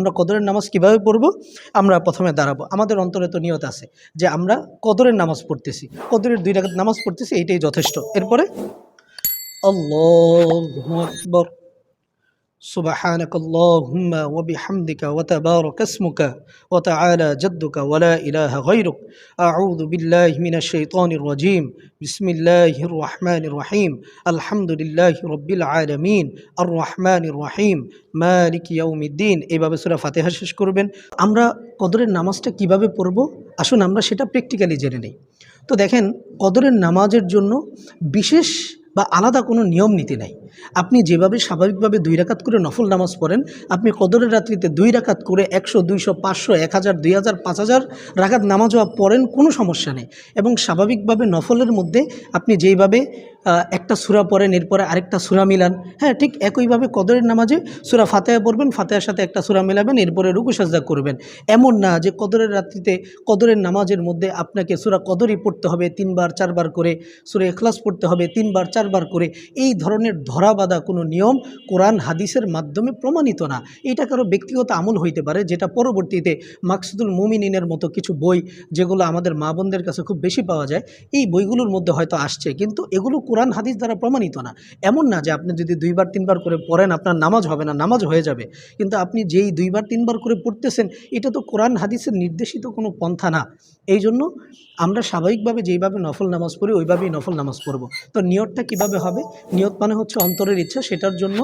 আমরা কদরের নামাজ কীভাবে পড়ব? আমরা প্রথমে দাঁড়াবো। আমাদের অন্তরে তো নিয়ত আছে যে আমরা কদরের নামাজ পড়তেছি। কদরের দুই রাকাত নামাজ পড়তেছি এইটাই যথেষ্ট। এরপরে আল্লাহু سبحانك اللهم وبحمدك وتبارك اسمك وتعالى جدك ولا إله غيرك أعوذ بالله من الشيطان الرجيم بسم الله الرحمن الرحيم الحمد لله رب العالمين الرحمن الرحيم মালিক ইয়াউমিদ্দিন এইভাবে সুরা ফাতেহা শেষ করবেন আমরা কদরের নামাজটা কিভাবে পড়ব আসুন আমরা সেটা প্র্যাকটিক্যালি জেনে নেই তো দেখেন কদরের নামাজের জন্য বিশেষ বা আলাদা কোনো নিয়ম নীতি নাই। আপনি যেভাবে স্বাভাবিকভাবে দুই রাকাত করে নফল নামাজ পড়েন, আপনি কদরের রাত্রিতে দুই রাকাত করে একশো, দুইশো, পাঁচশো, এক হাজার, দুই হাজার, পাঁচ হাজার রাকাত নামাজও পড়েন কোনো সমস্যা নেই। এবং স্বাভাবিকভাবে নফলের মধ্যে আপনি যেইভাবে একটা সুরা পড়েন, এরপরে আরেকটা সুরা মিলান হ্যাঁ ঠিক একইভাবে কদরের নামাজে সুরা ফাতেহা পড়বেন, ফাতেহার সাথে একটা সুরা মেলাবেন, এরপরে রুকু করবেন। এমন না যে কদরের রাত্রিতে কদরের নামাজের মধ্যে আপনাকে সুরা কদরই পড়তে হবে, তিনবার, চারবার করে সুরা এখলাস পড়তে হবে, তিনবার চারবার করে এই ধরনের ধরাবাধা কোনো নিয়ম কোরআন, হাদিসের মাধ্যমে প্রমাণিত না। এটা কারও ব্যক্তিগত আমল হইতে পারে, যেটা পরবর্তীতে মাকসুদুল মুমিনিনের মতো কিছু বই যেগুলো আমাদের মা বোনদের কাছে খুব বেশি পাওয়া যায়, এই বইগুলোর মধ্যে হয়তো আসছে। কিন্তু এগুলো কোরআন, হাদিস দ্বারা প্রমাণিত না। এমন না যে আপনি যদি দুইবার, তিনবার করে পড়েন, আপনার নামাজ হবে না, নামাজ হয়ে যাবে। কিন্তু আপনি যেই দুইবার, তিনবার করে পড়তেছেন, এটা তো কোরআন, হাদিসের নির্দেশিত কোনো পন্থা না। এই জন্য আমরা স্বাভাবিকভাবে যেইভাবে নফল নামাজ পড়ি, ওইভাবেই নফল নামাজ পড়ব। তো নিয়তটা কীভাবে হবে? নিয়ত মানে হচ্ছে অন্তরের ইচ্ছা, সেটার জন্য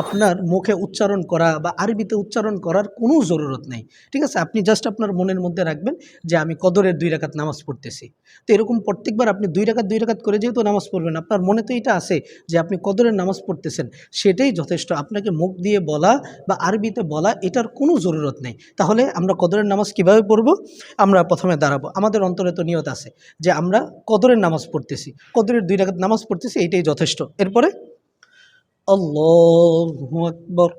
আপনার মুখে উচ্চারণ করা বা আরবিতে উচ্চারণ করার কোনো জরুরত নেই। ঠিক আছে? আপনি জাস্ট আপনার মনের মধ্যে রাখবেন যে আমি কদরের দুই রাকাত নামাজ পড়তেছি। তো এরকম প্রত্যেকবার আপনি দুই রাকাত দুই রাকাত করে যেহেতু নামাজ পড়বেন, আপনার মনে তো এটা আছে যে আপনি কদরের নামাজ পড়তেছেন, সেটাই যথেষ্ট। আপনাকে মুখ দিয়ে বলা বা আরবিতে বলা এটার কোনো জরুরত নেই। তাহলে আমরা কদরের নামাজ কীভাবে পড়ব? আমরা প্রথমে দাঁড়াবো। আমাদের অন্তরে তো নিয়ত আছে যে আমরা কদরের নামাজ পড়তেছি। কদরের দুই রাকাত নামাজ পড়তেছি এইটাই যথেষ্ট। এরপরে আল্লাহ আকবার।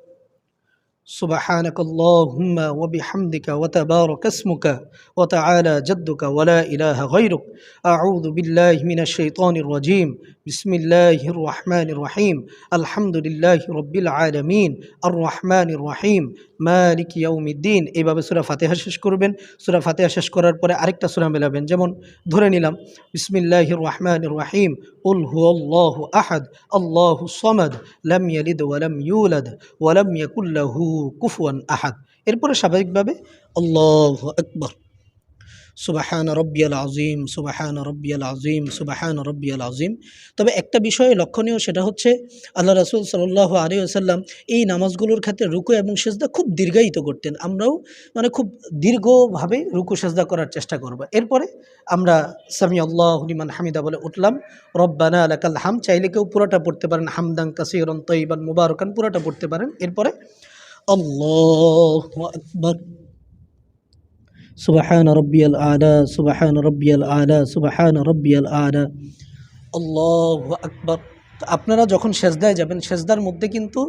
سبحانك اللهم وبحمدك وتبارك اسمك وتعالى جدك ولا إله غيرك أعوذ بالله من الشيطان الرجيم بسم الله الرحمن الرحيم الحمد لله رب العالمين الرحمن الرحيم মালিক ইয়াউমিদ্দিন এইভাবে সুরা ফাতেহা শেষ করবেন সুরা ফাতেহা শেষ করার পরে আরেকটা সুরা মেলাবেন যেমন ধরে নিলাম বিসমিল্লাহির রহমানির রহিম উল হুয়াল্লাহু আহাদ আল্লাহু সমাদ লাম ইয়ালিদ ওয়ালাম ইউলাদ ওয়ালাম ইয়াকুল্লাহু কুফুয়ান আহাদ। এরপরে স্বাভাবিকভাবে আল্লাহু আকবার। সুবাহান রব্বিয়াল আজিম সুবাহান রব্বিয়াল আজিম সুবাহান রব্বিয়াল আজিম তবে একটা বিষয়ে লক্ষণীয় সেটা হচ্ছে, আল্লাহ রসুল সাল্লাহ আলী আসাল্লাম এই নামাজগুলোর ক্ষেত্রে রুকু এবং সেজদা খুব দীর্ঘায়িত করতেন। আমরাও মানে খুব দীর্ঘভাবে রুকু সেজদা করার চেষ্টা করব। এরপরে আমরা সামি আল্লাহ লিমান হামিদা বলে উঠলাম, রব্বানা আলাকাল হাম চাইলে কেউ পুরোটা পড়তে পারেন হামদাং কাসিরন তৈবান মুবারকান পুরোটা পড়তে পারেন। এরপরে আল্লাহ আকবর সুবাহান রব্বিয়াল আলা সুবাহান রব্বিয়াল আলা সুবাহান রব্বিয়াল আলা আল্লাহ আকবর আপনারা যখন সেজদায় যাবেন, সেজদার মধ্যে কিন্তু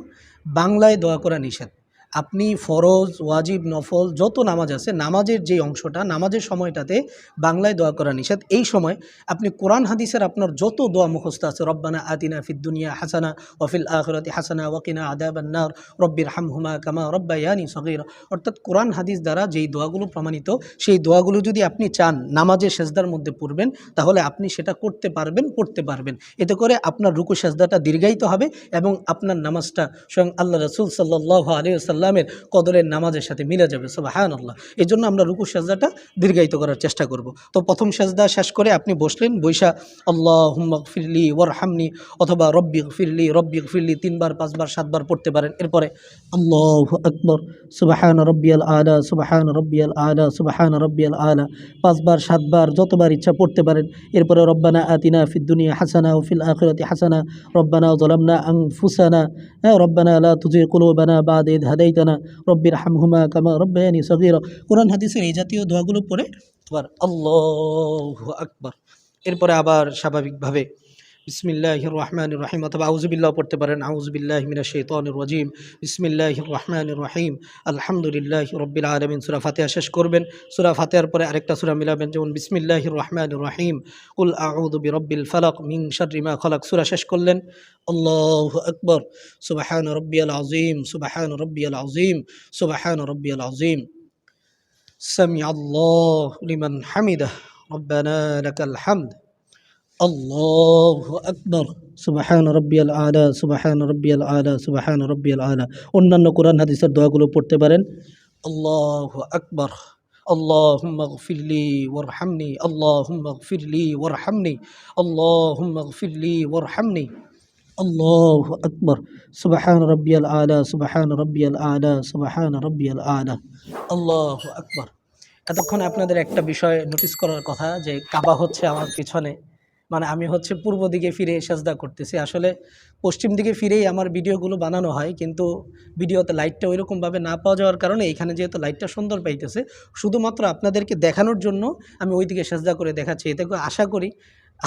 বাংলায় দোয়া করা নিষেধ। আপনি ফরজ, ওয়াজিব, নফল, যত নামাজ আছে, নামাজের যে অংশটা, নামাজের সময়টাতে বাংলায় দোয়া করা নিষেধ। এই সময় আপনি কোরআন, হাদিসের আপনার যত দোয়া মুখস্থ আছে, রব্বানা আতিনা ফিদ্দুনিয়া হাসানা ওয়াফিল আখরাতি হাসানা ওয়াকিনা আদাবান্নার রব্বির হামহুমা কামা রব্বায়ানি সগির। অর্থাৎ কোরআন, হাদিস দ্বারা যেই দোয়াগুলো প্রমাণিত, সেই দোয়াগুলো যদি আপনি চান, নামাজের সেজদার মধ্যে পড়বেন, তাহলে আপনি সেটা করতে পারবেন পড়তে পারবেন। এতে করে আপনার রুকু, সেজদাটা দীর্ঘায়িত হবে এবং আপনার নামাজটা স্বয়ং আল্লাহ রসুল সাল্লাহ আলী সাল্লামের কদরের নামাজের সাথে মিলে যাবে সুবাহান আল্লাহ এই জন্য আমরা রুকু সেজদাটা দীর্ঘায়িত করার চেষ্টা করব। তো প্রথম সেজদা শেষ করে আপনি বসলেন, বৈশা আল্লাহ হুম্মক ফিরলি ওর হামনি অথবা রব্বিক ফিরলি রব্বিক ফিরলি তিনবার, পাঁচবার, সাতবার পড়তে পারেন। এরপরে, আল্লাহ আকবর সুবাহান রব্বিয়াল আলা সুবাহান রব্বিয়াল আলা সুবাহান রব্বিয়াল আলা পাঁচবার, সাতবার, যতবার ইচ্ছা পড়তে পারেন। এরপরে, রব্বানা আতিনা ফিদ্দুনিয়া হাসানা ও ফিল আখিরাতি হাসানা রব্বানা জলামনা আং ফুসানা হ্যাঁ রব্বানা লা তুজি কুলুবানা বাদ ইদ হাদাইতানা রব্বির হামহুমা কামা রব্বায়ানি সগির। কোরআন, হাদিসের এই জাতীয় দোয়াগুলো পড়ে আবার আল্লাহ আকবর। এরপরে আবার স্বাভাবিকভাবে বিসমিল্লাহির রহমানির রহিম অথবা আউজুবিল্লাহ পড়তে পারেন আউজুবিল্লাহ মিনা শৈতানির রাজিম বিসমিল্লাহির রহমানির রহিম আলহামদুলিল্লাহ রব্বিল আলমিন সুরা ফাতেহা শেষ করবেন সুরা ফাতেহার পরে আরেকটা সুরা মিলাবেন যেমন বিসমিল্লাহির রহমানির রহিম কুল আউযু বিরব্বিল ফালাক মিন শাররি মা খালাক সুরা শেষ করলেন আল্লাহু আকবার সুবহান রব্বিয়াল আযীম সুবহান রব্বিয়াল আযীম সুবহান রব্বিয়াল আযীম سمع الله لمن حمده ربنا لك الحمد الله أكبر সুবাহান রব্বিয়াল আলা সুবাহান রব্বিয়াল আলা সুবাহান রব্বিয়াল আলা অন্যান্য কোরআন হাদিসের দোয়াগুলো পড়তে পারেন আল্লাহ আকবর اللهم اغفر لي وارحمني اللهم اغفر لي وارحمني اللهم اغفر لي وارحمني الله أكبر سبحان ربي الأعلى سبحان ربي الأعلى سبحان ربي الأعلى الله أكبر এতক্ষণ আপনাদের একটা বিষয় নোটিস করার কথা যে কাবা হচ্ছে আমার পিছনে মানে আমি হচ্ছে পূর্ব দিকে ফিরে সাজদা করতেছি। আসলে পশ্চিম দিকে ফিরেই আমার ভিডিওগুলো বানানো হয়, কিন্তু ভিডিওতে লাইটটা ওইরকমভাবে না পাওয়া যাওয়ার কারণে এখানে যেহেতু লাইটটা সুন্দর পাইতেছে, শুধুমাত্র আপনাদেরকে দেখানোর জন্য আমি ওই দিকে সাজদা করে দেখাচ্ছি। এতে আশা করি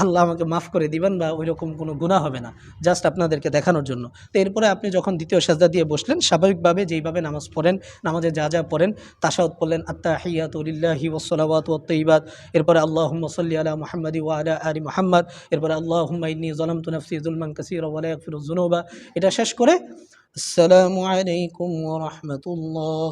আল্লাহ আমাকে মাফ করে দিবেন বা ওই রকম কোনো গুণা হবে না জাস্ট আপনাদেরকে দেখানোর জন্য। তো এরপরে আপনি যখন দ্বিতীয় সাজদা দিয়ে বসলেন, স্বাভাবিকভাবে যেইভাবে নামাজ পড়েন, নামাজে যা যা পড়েন, তাসাউদ পড়লেন আত্মা হিয়াত উলিল্লাহি ওসলাবাত ওত্তইবাদ এরপরে আল্লাহ সাল্লি আলা মোহাম্মদি ওয়া আলা মোহাম্মদ, এরপরে আল্লাহ ইন্নি জলাম তুনফসি জুলমান কাসির ওয়ালা ফিরুজুনুবা এটা শেষ করে, আসসালামু আলাইকুম রাহমাতুল্লাহ।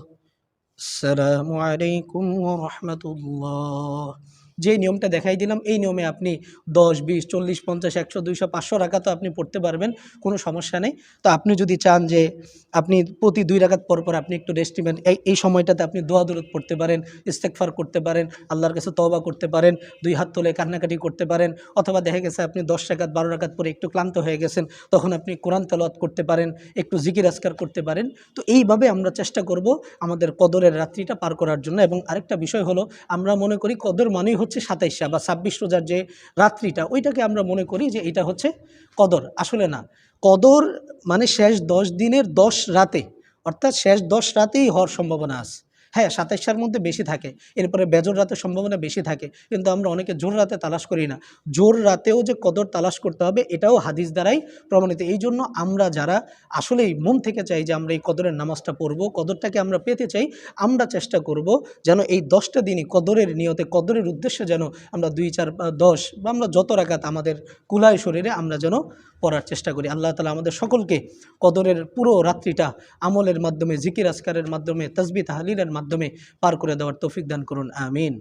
আসসালামু আলাইকুম রাহমাতুল্লাহ। যে নিয়মটা দেখাই দিলাম, এই নিয়মে আপনি দশ, বিশ, চল্লিশ, পঞ্চাশ, একশো, দুইশো, পাঁচশো রাখা তো আপনি পড়তে পারবেন, কোনো সমস্যা নেই। তো আপনি যদি চান যে আপনি প্রতি দুই রাখাত পর পর আপনি একটু রেস্ট নেবেন, এই এই সময়টাতে আপনি দোয়া দূরত পড়তে পারেন ইস্তেকফার করতে পারেন, আল্লাহর কাছে তওবা করতে পারেন, দুই হাত তোলে কান্নাকাটি করতে পারেন, অথবা দেখা গেছে আপনি দশ রাকাত, বারো রাকাত পরে একটু ক্লান্ত হয়ে গেছেন, তখন আপনি কোরআন তেলাওয়াত করতে পারেন, একটু জিকির আজকার করতে পারেন। তো এইভাবে আমরা চেষ্টা করব আমাদের কদরের রাত্রিটা পার করার জন্য। এবং আরেকটা বিষয় হলো, আমরা মনে করি কদর মানেই হচ্ছে সাতাইশা বা ছাব্বিশ রোজার যে রাত্রিটা, ওইটাকে আমরা মনে করি যে এটা হচ্ছে কদর। আসলে না, কদর মানে শেষ দশ দিনের দশ রাতে, অর্থাৎ শেষ দশ রাতেই হওয়ার সম্ভাবনা আছে। হ্যাঁ সাতাইশার মধ্যে বেশি থাকে। এরপরে বেজর রাতের সম্ভাবনা বেশি থাকে। কিন্তু আমরা অনেকে জোর রাতে তালাশ করি না। জোর রাতেও যে কদর তালাশ করতে হবে, এটাও হাদিস দ্বারাই প্রমাণিত। এই জন্য আমরা যারা আসলেই মন থেকে চাই যে আমরা এই কদরের নামাজটা পড়ব, কদরটাকে আমরা পেতে চাই, আমরা চেষ্টা করব যেন এই দশটা দিনই কদরের নিয়তে, কদরের উদ্দেশ্যে যেন আমরা দুই, চার দশ, বা আমরা যত রাকাত আমাদের কুলায় শরীরে আমরা যেন পড়ার চেষ্টা করি। আল্লাহ তালা আমাদের সকলকে কদরের পুরো রাত্রিটা আমলের মাধ্যমে, জিকির আসকারের মাধ্যমে তসবি তাহলিলের মাধ্যমে পার করে দেওয়ার তৌফিক দান করুন আমিন।